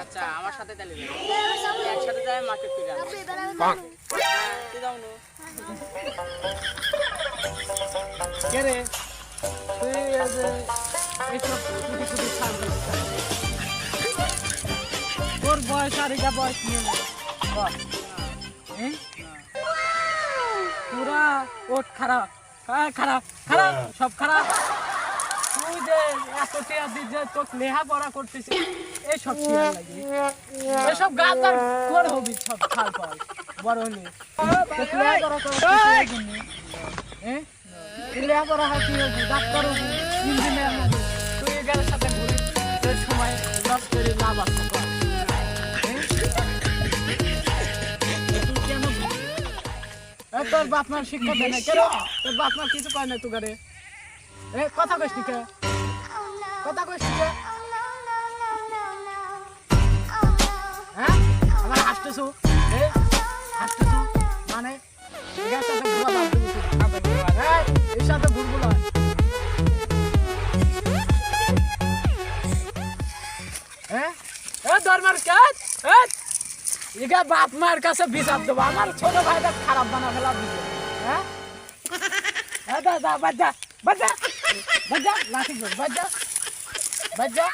আচ্ছা আমার সাথে তাহলে একসাথে যাই মার্কেট না? কে রে? তুই এইসব ছাড় তোর বয়স আর এটা বয়স নিয়ে? পুরা ওট খারাপ। হ্যাঁ খারাপ খারাপ সব খারাপ। তুই যে এত টিয়া দিস যে তোকে লেখাপড়া করতেছিস টিয়া লাগি? এসব গাছ আর করে হবি সব খাল পাল বড় হলে। হ্যাঁ হয় হবি? ডাক্তার হবি? ইঞ্জিনিয়ার হবি? তুই এগারোর সাথে ঘুরে সময় লস করে লাভ আছে। তোর বাপ মার শিক্ষা দেয় না, কেন? তোর বাপ মার কিছু পায় না তোকে এ, কথা কইস কে? কথা কইস কে? হ্যাঁ? আমার হাসতেছু? এ, হাসতেছু? মানে? এর সাথে হ্যাঁ এ? দরমার কাজ এ এগা বাপ মার কাছে বিচার দেবো। আমার ছোট ভাইটা খারাপ বানা ফেলা দিছে। হ্যাঁ? হ্যাঁ দা দা বাজা বাজা বাজা লাঠি বাজা বাজা